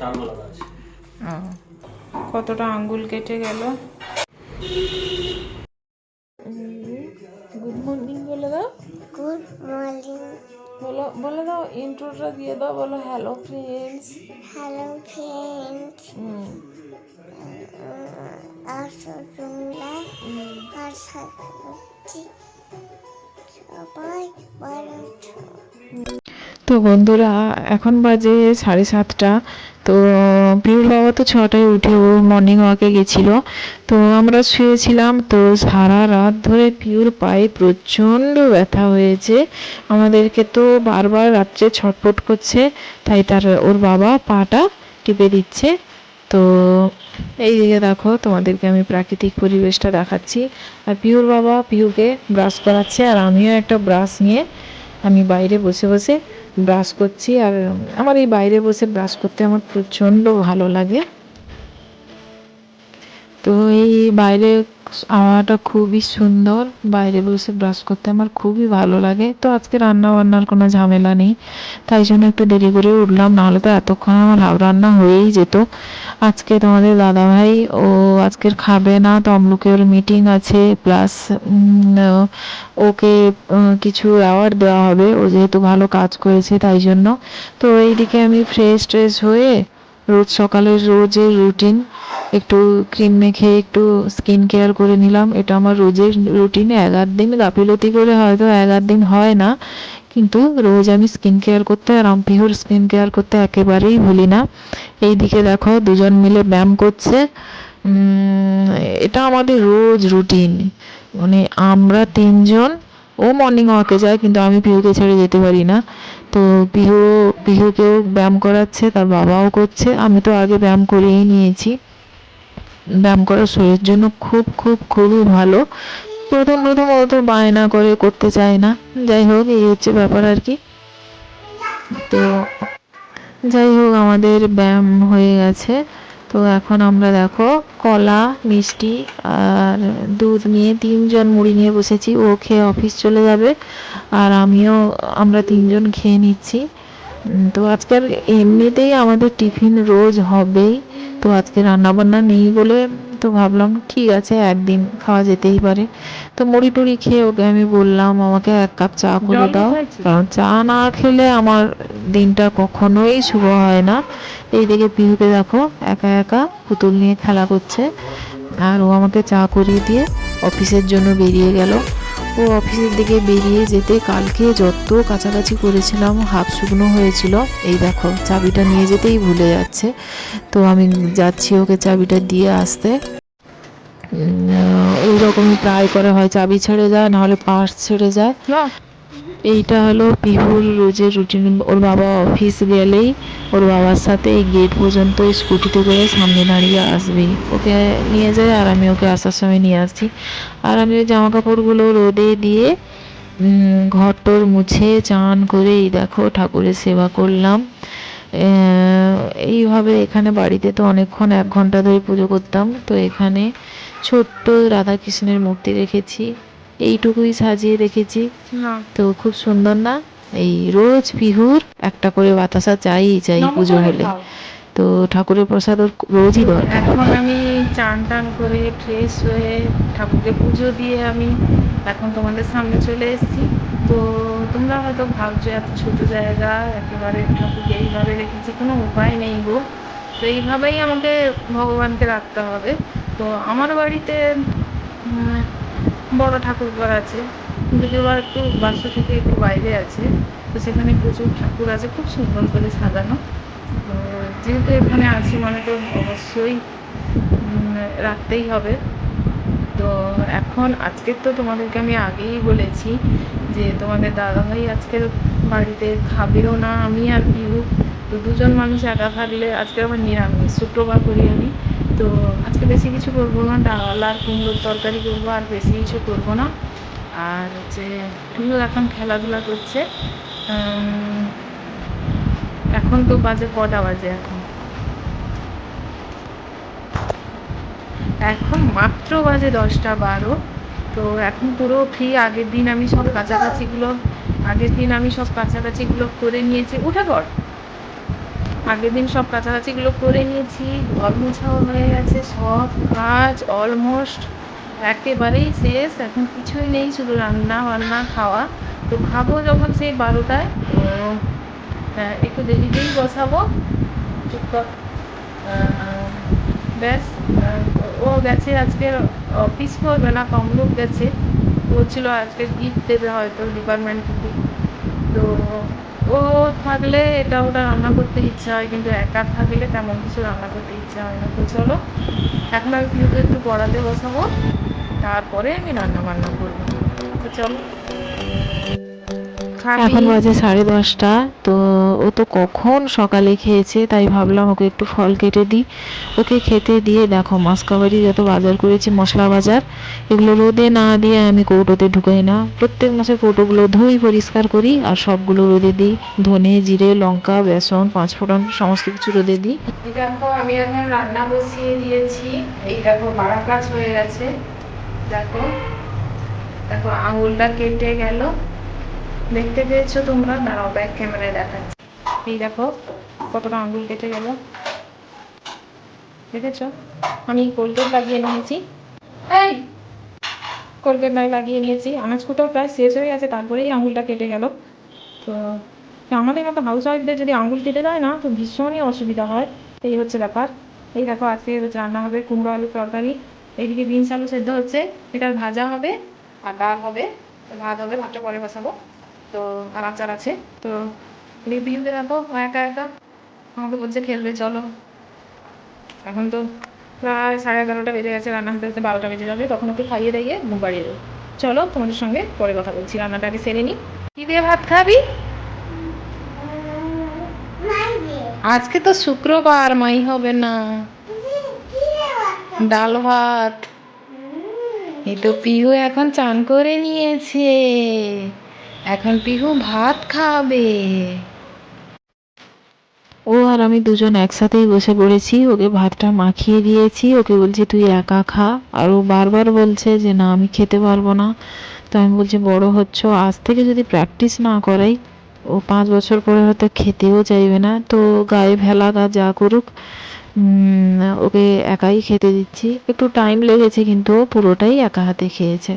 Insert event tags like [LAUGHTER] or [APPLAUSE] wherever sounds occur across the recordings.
Term আলাদা আছে। কতটা আঙ্গুল কেটে গেল? গুড মর্নিং বলে দাও। Good morning. বলো বলে দাও ইন্ট্রোটা দিয়ে দাও বলো হ্যালো ফ্রেন্ডস হ্যালো ফ্রেন্ডস আসো তোমরা। আর সাথে সবাই ভালো তো বন্ধুরা এখন বাজে সাড়ে সাতটা। তো পিউর বাবা তো ছটায় উঠে ও মর্নিং ওয়াকে গেছিল। তো আমরা শুয়েছিলাম, তো সারা রাত ধরে পিউর পায়ে প্রচণ্ড ব্যথা হয়েছে। আমাদেরকে তো বারবার রাত্রে ছটফট করছে, তাই তার ওর বাবা পাটা টিপে দিচ্ছে। তো এই দিকে দেখো, তোমাদেরকে আমি প্রাকৃতিক পরিবেশটা দেখাচ্ছি। আর পিউর বাবা পিউকে ব্রাশ করাচ্ছে, আর আমিও একটা ব্রাশ নিয়ে আমি বাইরে বসে বসে ব্রাশ করছি আর আমার এই বাইরে বসে ব্রাশ করতে আমার প্রচণ্ড ভালো লাগে। তো এই বাইরে আবহাওয়াটা খুবই সুন্দর। বাইরে বসে ব্রাশ করতে আমার খুবই ভালো লাগে। তো আজকে রান্না বান্নার কোনো ঝামেলা নেই। তাই জন্য একটু দেরি করে উঠলাম, নাহলে তো এতক্ষণ আমার হাফ রান্না হয়েই যেত। আজকে তোমাদের দাদাভাই, ও আজকের খাবে না তমলুকের মিটিং আছে প্লাস ওকে কিছু অ্যাওয়ার্ড দেওয়া হবে। ও যেহেতু ভালো কাজ করেছে, তাই জন্য। তো এইদিকে আমি ফ্রেশ ট্রেশ হয়ে রোজ সকালের রোজের রুটিন একটু ক্রিম মেখে একটু স্কিন কেয়ার করে নিলাম, এটা আমার রোজের রুটিনে এক আধ দিন গাফিলতি করে হয়তো এক আধ দিন হয় না, কিন্তু রোজ আমি স্কিন কেয়ার করতে আর পিওর স্কিন কেয়ার করতে একেবারেই ভুলি না। এই দিকে দেখো, দুজন মিলে ব্যায়াম করছে। এটা আমাদের রোজ রুটিন মানে আমরা তিনজন ও মর্নিং ওয়াকে যায়, কিন্তু আমি পিহুকে ছেড়ে যেতে পারি না। তো পিহু পিহুকেও ব্যায়াম করাচ্ছে, তার বাবাও করছে। আমি তো আগে ব্যায়াম করেই নিয়েছি। ব্যায়াম করা শরীরের জন্য খুব খুব, খুবই ভালো। প্রথম প্রথম ও তো বায়না করে, করতে চায় না। যাই হোক, এই হচ্ছে ব্যাপার আর কি। তো যাই হোক, আমাদের ব্যায়াম হয়ে গেছে। তো এখন আমরা দেখো কলা, মিষ্টি আর দুধ নিয়ে তিনজন মুড়ি নিয়ে বসেছি। ও খেয়ে অফিস চলে যাবে আর আমিও, আমরা তিনজন খেয়ে নিচ্ছি। তো আজকের এমনিতেই আমাদের টিফিন রোজ হবেই। তো আজকে রান্নাবান্না নেই বলে তো ভাবলাম ঠিক আছে একদিন খাওয়া যেতেই পারে। তো মুড়ি টুড়ি খেয়ে ওকে আমি বললাম আমাকে এক কাপ চা করে দাও। কারণ চা না খেলে আমার দিনটা কখনোই শুভ হয় না। এইদিকে পিহুকে দেখো একা একা পুতুল নিয়ে খেলা করছে। আর ও আমাকে চা করিয়ে দিয়ে অফিসের জন্য বেরিয়ে গেল। ও অফিসের দিকে বেরিয়ে যেতে কালকে যত কাছাকাছি করেছিলাম, হাফ শুকনো হয়েছিল। এই দেখো, চাবিটা নিয়ে যেতেই ভুলে যাচ্ছে। তো আমি যাচ্ছি ওকে চাবিটা দিয়ে আসতে। ওই রকমই প্রায় করে হয়, চাবি ছেড়ে যায়, নাহলে পার্স ছেড়ে যায়। এইটা হলো পিহুর রোজের রুটিন ওর বাবা অফিস গেলেই ওর বাবার সাথে এই গেট পর্যন্ত স্কুটিতে করে সামনে দাঁড়িয়ে আসবেই ওকে নিয়ে যায় আর আমি ওকে আসার সময় নিয়ে আসছি। আর আমি ওই জামা কাপড়গুলো রোদে দিয়ে ঘর টর মুছে চান করে, এই দেখো ঠাকুরের সেবা করলাম। এইভাবে এখানে বাড়িতে তো অনেকক্ষণ এক ঘণ্টা ধরে পুজো করতাম। তো এখানে ছোট্ট রাধাকৃষ্ণের মূর্তি রেখেছি। এইটুকুই সাজিয়ে রেখেছি। তো খুব সুন্দর না? এই রোজ পিহুর একটা করে বাতাসা চাই চাই পুজো হলে। তো ঠাকুরের প্রসাদ ওর রোজই দরকার। এখন আমি চান টান করে ফ্রেশ হয়ে ঠাকুরকে পুজো দিয়ে আমি এখন তোমাদের সামনে চলে এসেছি। তো তোমরা হয়তো ভাবছ এত ছোট জায়গা একেবারে ঠাকুরকে এইভাবে রেখেছি কোনো উপায় নেই গো। তো এইভাবেই আমাকে ভগবানকে রাখতে হবে। তো আমার বাড়িতে বড় ঠাকুর ঘর আছে। কিন্তু একটু বাস্তু থেকে একটু বাইরে আছে। তো সেখানে প্রচুর ঠাকুর আছে, খুব সুন্দর করে সাজানো। তো যেহেতু এখানে আছি মানে তো অবশ্যই রাখতেই হবে। তো এখন আজকের তো তোমাদেরকে আমি আগেই বলেছি যে তোমাদের দাদাভাই আজকের বাড়িতে খাবেও না, আমি আর পিউ। তো দুজন মানুষ একা থাকলে আজকে আমার নিরামিষ। শুক্রবার করি আমি। তো আজকে বেশি কিছু করব না, ডাল আর কুমড়োর তরকারি করব আর বেশি কিছু করব না। আর হচ্ছে পিউ এখন খেলাধুলা করছে। এখন তো বাজে কটা বাজে এখন? এখন মাত্র বাজে দশটা বারো। তো এখন পুরো ফ্রি আগের দিন আমি সব কাছাকাছিগুলো, আগের দিন আমি সব কাছাকাছিগুলো করে নিয়েছি। উঠে পড়। আগের দিন সব কাছাকাছিগুলো করে নিয়েছি, ঘর মোছাও হয়ে গেছে, সব কাজ অলমোস্ট একেবারেই শেষ, এখন কিছুই নেই, শুধু রান্না বান্না, খাওয়া। তো খাব যখন সেই বারোটায় একটু দেরিতেই বসাবো। ব্যাস ও গেছে আজকে অফিস করবে না তমলুক গেছে। বলছিল আজকে গিফট দেবে হয়তো ডিপার্টমেন্ট তো ও থাকলে এটা ওটা রান্না করতে ইচ্ছা হয়, কিন্তু একা থাকলে তেমন কিছু রান্না করতে ইচ্ছা হয় না তো চলো, এখন আমি পিউকে একটু পড়াতে বসাবো, তারপরে আমি রান্না বান্না করব তো চলো? এখন বাজে সাড়ে দশটা তো ও তো কখন সকালে খেয়েছে তাই ভাবলাম ওকে একটু ফল কেটে দিই। ওকে খেতে দিয়ে দেখো মাসকাবারি যত বাজার করেছি মশলা বাজার এগুলো রোদে না দিয়ে আমি কৌটোতে ঢুকাই না। প্রত্যেক মাসে কৌটোগুলো ধুই পরিষ্কার করি আর সবগুলো রোদে দিই। ধনে জিরে লঙ্কা বেসন পাঁচফোড়ন সমস্ত কিছু রোদে দিই। দেখো আমি এখন রান্না বসিয়ে দিয়েছি। এই দেখো বাড়া কাজ হয়ে গেছে। দেখো দেখো আঙুলটা কেটে গেল। দেখতে পেয়েছ তোমরা? দাঁড়াও ব্যাক ক্যামেরায় দেখাচ্ছি। এই দেখো কতটা আঙুল কেটে গেল। দেখেছ? আমি কোলগেট লাগিয়ে নিয়েছি। এই! কোলগেট নাই লাগিয়ে নিয়েছি। আনাজকুটাও প্রায় শেষ হয়ে গেছে তারপরেই আঙুলটা কেটে গেল। তো আমাদের মতো হাউস ওয়াইফদের যদি আঙুল কেটে যায় না তো ভীষণই অসুবিধা হয়। এই হচ্ছে ব্যাপার। এই দেখো আজকে রান্না হবে কুমড়ো আলু তরকারি। এইদিকে বিনস আলু সেদ্ধ হচ্ছে। এটা ভাজা হবে আর ডাল হবে। ভাত হবে ভাতটা পরে বসাবো। তো আর আচার আছে। তো দেখো ও একা একা আমাকে বলছে খেলবে, চলো। এখন তো প্রায় সাড়ে এগারোটা বেজে গেছে, রান্না হতে হতে বারোটা বেজে যাবে, তখন ওকে খাইয়ে দাইয়ে মুখ বাড়িয়ে দেবো। চলো, তোমাদের সঙ্গে পরে কথা বলছি, রান্নাটা আগে সেরে নিই। কী দিয়ে ভাত খাবি? আজকে তো শুক্রবার, মাই হবে না। ডাল ভাত। এই তো পিহু এখন চান করে নিয়েছে। এখন পিহু ভাত খাবে। ও আর আমি দুজন একসাথেই বসে পড়েছি, ওকে ভাতটা মাখিয়ে দিয়েছি, ওকে বলছি তুই একা খা। আর ও বারবার বলছে যে না, আমি খেতে পারব না। তো আমি বলছি, বড় হচ্ছ, আজ থেকে যদি প্র্যাকটিস না করাই, ও পাঁচ বছর পরে হয়তো খেতেও চাইবে না। তো গায়ে ভেলা গা যা করুক ওকে একাই খেতে দিচ্ছি। একটু টাইম লেগেছে কিন্তু ও পুরোটাই একা হাতে খেয়েছে।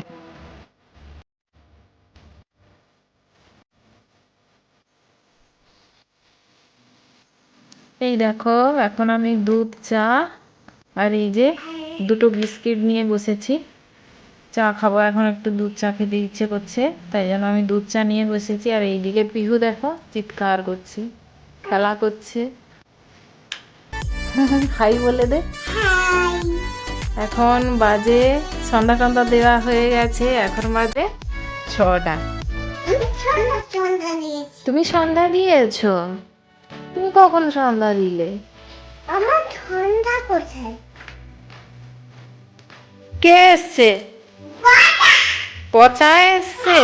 এই দেখো এখন আমি দুধ চা আর এই যে দুটো বিস্কিট নিয়ে বসেছি। চা খাব এখন একটু দুধ চা খেতে ইচ্ছে করছে তাই জন্য আমি দুধ চা নিয়ে বসেছি। আর এইদিকে পিহু দেখো চিৎকার করছি খেলা করছে। হাই বলে দে। এখন বাজে সন্ধ্যা টন্ধা দেওয়া হয়ে গেছে এখন বাজে ছটা। তুমি সন্ধ্যা দিয়েছ? তুমি কখন সন্ধ্যা দিলে? আমার ঠান্ডা কোথায়? কে এসছে? পচা এসছে?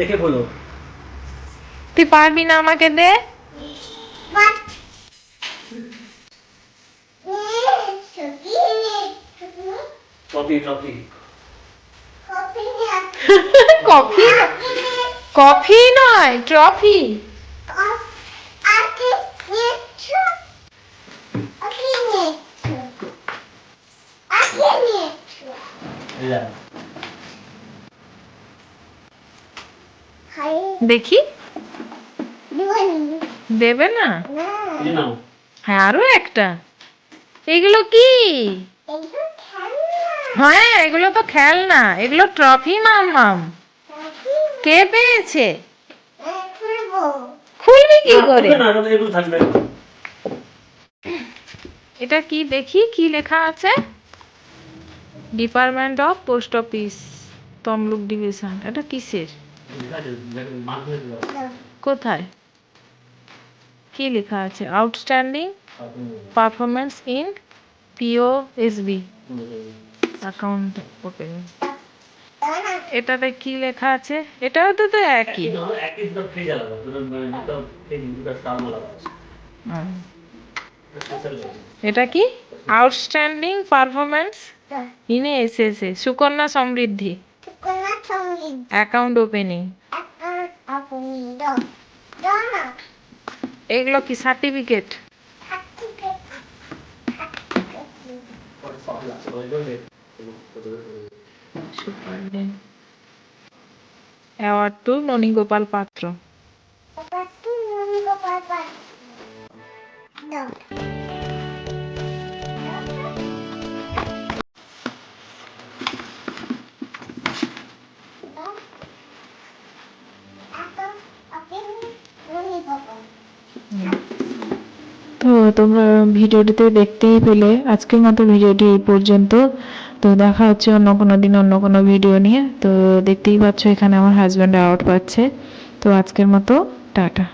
দেখে বলো। তুই পারবি না আমাকে দে? ট্রফি কপি [LAUGHS] কফি কফি নয় ট্রফি দেখি। দেবে না? না হ্যাঁ আরও একটা। এগুলো কি? হ্যাঁ এগুলো তো খেলনা। এগুলো ট্রফি মাম কে পেয়েছে? খুলবি কি করে? এটা কি দেখি? কি লেখা আছে? Department of post office Tamluk division এটা কিসের? কোথায়? কি লেখা আছে? Outstanding performance in POSB account open এটাতে কি লেখা আছে? এটাও তো তো একই। স্পেশাল এটা কি? Outstanding performance in SSA Sukanya Samriddhi. Account opening. এগুলো কি? সার্টিফিকেট অ্যাওয়ার্ড টু ননীগোপাল পাত্র। তো তোমরা ভিডিওটিতে দেখতেই পেলে আজকের মতো ভিডিওটি এই পর্যন্ত। তো দেখা হচ্ছে অন্য কোনো দিন, অন্য কোনো ভিডিও নিয়ে। তো দেখতেই পাচ্ছ এখানে আমার হাজব্যান্ড আওয়াট পাচ্ছে। তো আজকের মতো, টাটা।